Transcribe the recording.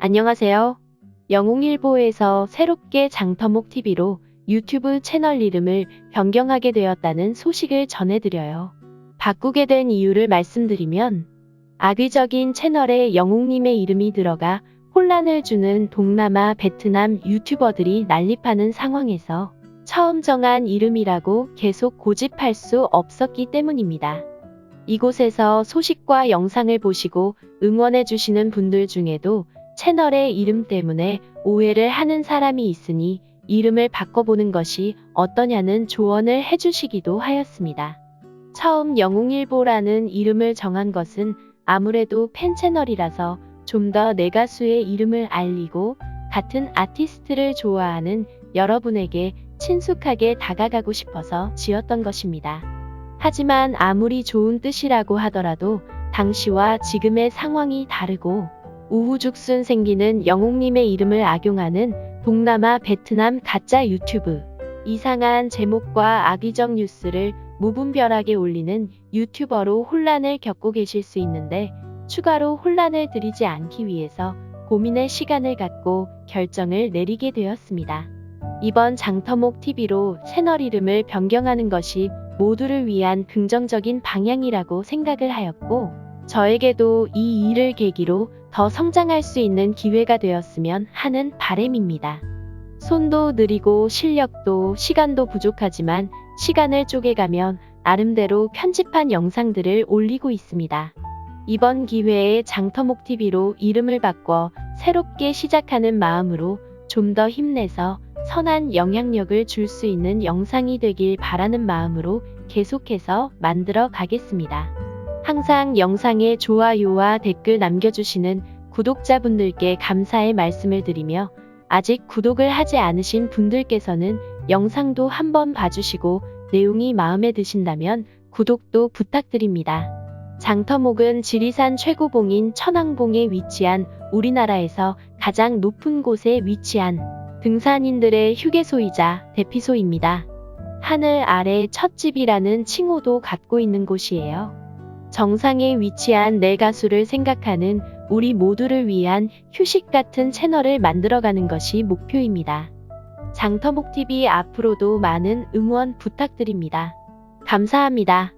안녕하세요. 영웅일보에서 새롭게 장터목 TV로 유튜브 채널 이름을 변경하게 되었다는 소식을 전해드려요. 바꾸게 된 이유를 말씀드리면 악의적인 채널에 영웅님의 이름이 들어가 혼란을 주는 동남아 베트남 유튜버들이 난립하는 상황에서 처음 정한 이름이라고 계속 고집할 수 없었기 때문입니다. 이곳에서 소식과 영상을 보시고 응원해 주시는 분들 중에도 채널의 이름 때문에 오해를 하는 사람이 있으니 이름을 바꿔보는 것이 어떠냐는 조언을 해주시기도 하였습니다. 처음 영웅일보라는 이름을 정한 것은 아무래도 팬 채널이라서 좀 더 내 가수의 이름을 알리고 같은 아티스트를 좋아하는 여러분에게 친숙하게 다가가고 싶어서 지었던 것입니다. 하지만 아무리 좋은 뜻이라고 하더라도 당시와 지금의 상황이 다르고 우후죽순 생기는 영웅님의 이름을 악용하는 동남아 베트남 가짜 유튜브 이상한 제목과 악의적 뉴스를 무분별하게 올리는 유튜버로 혼란을 겪고 계실 수 있는데 추가로 혼란을 드리지 않기 위해서 고민의 시간을 갖고 결정을 내리게 되었습니다. 이번 장터목 TV로 채널 이름을 변경하는 것이 모두를 위한 긍정적인 방향이라고 생각을 하였고 저에게도 이 일을 계기로 더 성장할 수 있는 기회가 되었으면 하는 바램입니다. 손도 느리고 실력도 시간도 부족하지만 시간을 쪼개가면 나름대로 편집한 영상들을 올리고 있습니다. 이번 기회에 장터목 TV로 이름을 바꿔 새롭게 시작하는 마음으로 좀 더 힘내서 선한 영향력을 줄 수 있는 영상이 되길 바라는 마음으로 계속해서 만들어 가겠습니다. 항상 영상에 좋아요와 댓글 남겨주시는 구독자분들께 감사의 말씀을 드리며 아직 구독을 하지 않으신 분들께서는 영상도 한번 봐주시고 내용이 마음에 드신다면 구독도 부탁드립니다. 장터목은 지리산 최고봉인 천왕봉에 위치한 우리나라에서 가장 높은 곳에 위치한 등산인들의 휴게소이자 대피소입니다. 하늘 아래 첫집이라는 칭호도 갖고 있는 곳이에요. 정상에 위치한 내 가수를 생각하는 우리 모두를 위한 휴식 같은 채널을 만들어가는 것이 목표입니다. 장터목TV 앞으로도 많은 응원 부탁드립니다. 감사합니다.